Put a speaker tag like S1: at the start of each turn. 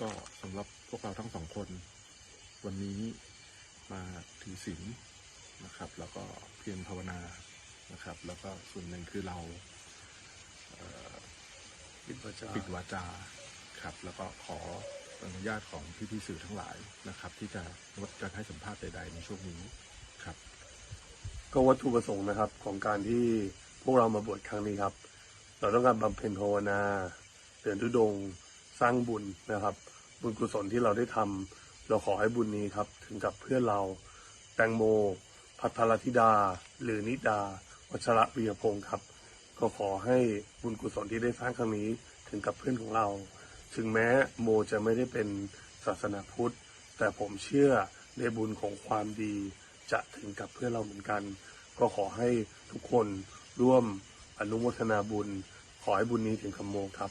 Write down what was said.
S1: ก็สำหรับพวกเราทั้งสองคน วันนี้มาถือศีลนะครับ แล้วก็เพียรภาวนานะครับ แล้วก็ส่วนหนึ่งคือเรา
S2: ปิดวาจา
S1: ปิดวาจาครับ แล้วก็ขออนุญาตของพี่ๆสื่อทั้งหลายนะครับ ที่จะงดการให้สัมภาษณ์ใดๆในช่วงนี้ครับ
S2: ก็วัตถุประสงค์นะครับของการที่พวกเรามาบวชครั้งนี้ครับ เราต้องการบำเพ็ญภาวนาเดินทุดงค์ สร้างบุญนะครับ บุญกุศลที่เราได้ทำเราขอให้บุญนี้ครับ ถึงกับเพื่อนเราแตงโม พัทรธิดา หรือนิดา วัชระวีรพงศ์ครับ ก็ขอให้บุญกุศลที่ได้สร้างครั้งนี้ถึงกับเพื่อนของเรา ถึงแม้โมจะไม่ได้เป็นศาสนาพุทธ แต่ผมเชื่อในบุญของความดี จะถึงกับเพื่อนเราเหมือนกัน ก็ขอให้ทุกคนร่วมอนุโมทนาบุญ ขอให้บุญนี้ถึงคำโมครับ